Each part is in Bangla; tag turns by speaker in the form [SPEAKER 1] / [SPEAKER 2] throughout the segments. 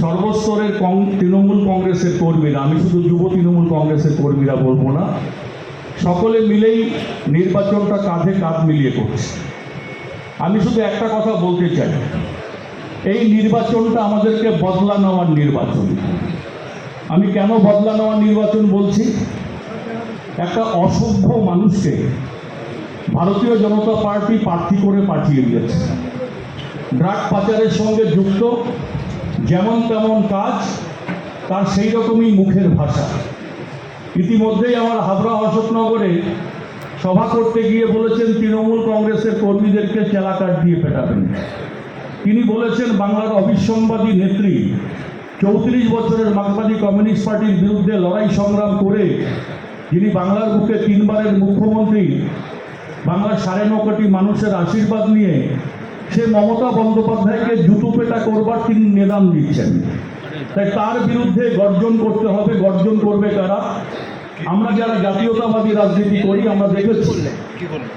[SPEAKER 1] সর্বস্তরের তৃণমূল কংগ্রেসের কর্মীরা, আমি শুধু যুব তৃণমূল কংগ্রেসের কর্মীরা বলব না, সকলে মিলেই নির্বাচনটা কাঁধে কাঁধ মিলিয়ে করছে। আমি শুধু একটা কথা বলতে চাই, এই নির্বাচনটা আমাদেরকে বদলা নেওয়ার নির্বাচন। আমি কেন বদলা নেওয়ার নির্বাচন বলছি? একটা অসভ্য মানুষকে ভারতীয় জনতা পার্টি প্রার্থী করে পাঠিয়ে দিয়েছে। ড্রাগ পাচারের সঙ্গে যুক্ত যেমন তেমন কাজ, তার সেই রকমই মুখের ভাষা। ইতিমধ্যেই আমার হাবড়া অশোকনগরে সভা করতে গিয়ে বলেছেন, তৃণমূল কংগ্রেসের কর্মীদেরকে চেলাকাট দিয়ে পেটাবেন। তিনি বলেছেন, বাংলার অবিসংবাদী নেত্রী চৌত্রিশ বছরের মার্কসবাদী কমিউনিস্ট পার্টির বিরুদ্ধে লড়াই সংগ্রাম করে যিনি বাংলার বুকে তিনবারের মুখ্যমন্ত্রী, বাংলার সাড়ে ন কোটি মানুষের আশীর্বাদ নিয়ে সে মমতা বন্দ্যোপাধ্যায়কে জুতো পেটা করবার তিনি নিদান দিচ্ছেন। তাই তার বিরুদ্ধে গর্জন করতে হবে। গর্জন করবে কারা? আমরা যারা জাতীয়তাবাদী রাজনীতি করি আমরা দেখেছি।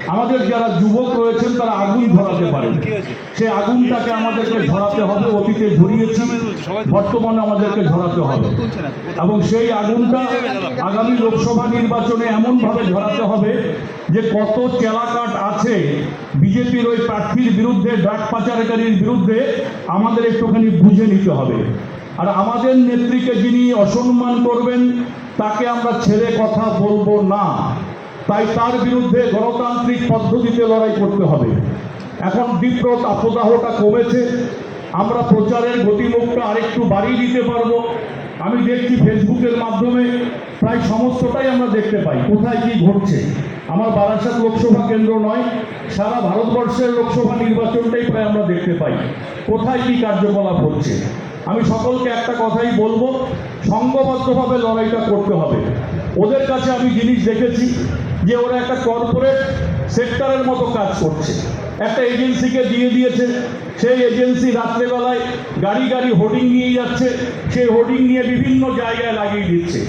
[SPEAKER 1] আমাদের যারা যুবক রয়েছেন তারা আগুন ধরাতে পারে। সেই আগুনটাকে আমাদেরকে ধরাতে হবে অতীতে ধরিয়েছি। বর্তমানে আমাদেরকে ধরাতে হবে। এবং সেই আগুনটা আগামী লোকসভা নির্বাচনে এমনভাবে ধরাতে হবে যে কত চেলাকাট আছে বিজেপির ওই প্রার্থীর বিরুদ্ধে ডাক পাচারকারীর বিরুদ্ধে আমাদের একটুখানি বুঝে নিতে হবে। আর আমাদের নেত্রীকে যিনি অসম্মান করবেন, তাকে আমরা ছেড়ে কথা বলব না। তাই তার বিরুদ্ধে গণতান্ত্রিক পদ্ধতিতে লড়াই করতে হবে। এখন তীব্র তাপদাহটা কমেছে। আমরা প্রচারের গতিমুখটা আরেকটু বাড়িয়ে দিতে পারব। আমি দেখছি ফেসবুকের মাধ্যমে প্রায় সমস্তটাই আমরা দেখতে পাই। কোথায় কি ঘটছে? আমার বারাসাত লোকসভা কেন্দ্র নয়, সারা ভারতবর্ষের লোকসভা নির্বাচনটাই প্রায় আমরা দেখতে পাই। কোথায় কি কার্যকলাপ হচ্ছে? আমি সকলকে একটা কথাই বলব সংঘবদ্ধভাবে লড়াইটা করতে হবে। ওদের কাছে আমি জিনিস দেখেছি যে ওরা একটা কর্পোরেট সেক্টরের মতো কাজ করছে। একটা এজেন্সিকে দিয়ে দিয়েছে, সেই এজেন্সি রাত্রেবেলায় গাড়ি গাড়ি হোর্ডিং নিয়ে যাচ্ছে, সেই হোর্ডিং নিয়ে বিভিন্ন জায়গায় লাগিয়ে দিচ্ছে।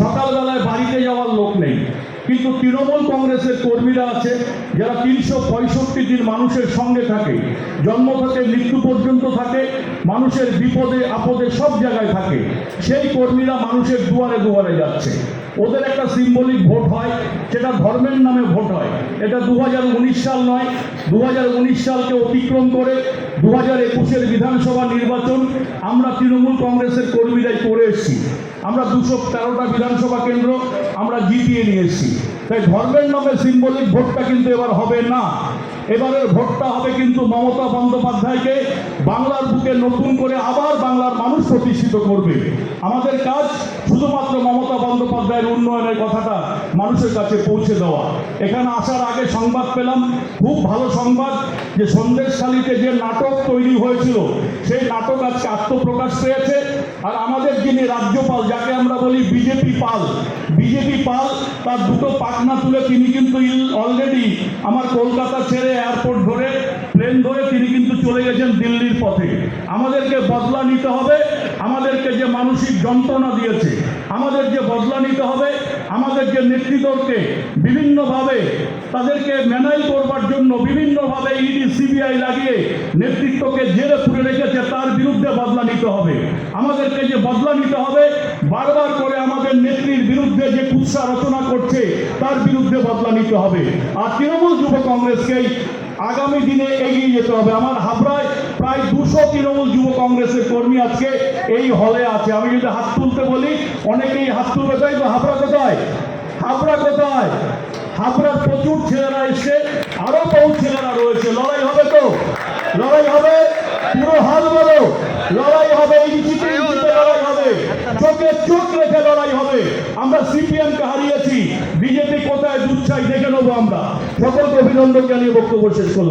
[SPEAKER 1] সকালবেলায় বাড়িতে যাওয়ার লোক নেই। কিন্তু তৃণমূল কংগ্রেসের কর্মীরা আছে, যারা তিনশো পঁয়ষট্টি দিন মানুষের সঙ্গে থাকে, জন্ম থেকে মৃত্যু পর্যন্ত থাকে, মানুষের বিপদে, আপদে সব জায়গায় থাকে। সেই কর্মীরা মানুষের দুয়ারে দুয়ারে যাচ্ছে। ওদের একটা সিম্বলিক ভোট হয়, সেটা ধর্মের নামে ভোট হয়। এটা দু হাজার উনিশ সাল নয় দু সালকে অতিক্রম করে দু হাজার একুশের বিধানসভা নির্বাচন আমরা তৃণমূল কংগ্রেসের কর্মীরাই করে এসেছি আমরা দুশো তেরোটা বিধানসভা কেন্দ্র আমরা জিতিয়ে নিয়েছি। তাই ধর্মের নামে সিম্বলিক ভোটটা কিন্তু এবার হবে না। এবারের ভোটটা হবে কিন্তু মমতা বন্দ্যোপাধ্যায়কে বাংলার বুকে নতুন করে আবার বাংলার মানুষ প্রতিষ্ঠিত করবে। আমাদের কাজ শুধুমাত্র মমতা বন্দ্যোপাধ্যায়ের উন্নয়নের কথাটা মানুষের কাছে পৌঁছে দেওয়া। এখানে আসার আগে সংবাদ পেলাম, খুব ভালো সংবাদ, যে সন্দেশখালীতে যে নাটক তৈরি হয়েছিল, সেই নাটক আজকে আত্মপ্রকাশ পেয়েছে। আর আমাদের যিনি রাজ্যপাল, যাকে আমরা বলি বিজেপি পাল বিজেপি পাল তার দুটো পাখনা তুলে তিনি কিন্তু অলরেডি আমার কলকাতা ছেড়ে এয়ারপোর্ট ধরে, প্লেন ধরে তিনি কিন্তু চলে গেছেন দিল্লির পথে। আমাদেরকে বদলা নিতে হবে, আমাদেরকে যে মানসিক যন্ত্রণা দিয়েছে, আমাদের যে বদলা নিতে হবে, আমাদের যে নেতৃত্বকে বিভিন্নভাবে তাদেরকে ম্যানাই করবার জন্য বিভিন্নভাবে ইডি, সিবিআই লাগিয়ে নেতৃত্বকে জেলে পুরে রেখেছে, তার বিরুদ্ধে বদলা নিতে হবে। আমাদেরকে যে বদলা নিতে হবে বিরুদ্ধে যে কুৎসা রচনা করছে, তার বিরুদ্ধে বদলা নিতে হবে। আর তৃণমূল যুব কংগ্রেসকেই আগামী দিনে এগিয়ে যেতে হবে। আমার হাবড়ায় প্রায় দুশো তৃণমূল যুব কংগ্রেসের কর্মী আজকে এই হলে আছে। আমি যদি হাত তুলতে বলি, অনেকেই হাত তুলবে। তাই তো, হাবড়া কোথায়? হাবড়া কোথায়? হাবড়ার প্রচুর ছেলেরা এসছে, আরও বহু ছেলেরা রয়েছে। লড়াই হবে তো? লড়াই হবে? পুরো হাল বলো। লড়াই হবে আমরা সিপিএম কে হারিয়েছি। বিজেপি কোথায় দুধ চাই দেখে নেব আমরা। সকলকে অভিনন্দন জানিয়ে বক্তব্য শেষ করলাম।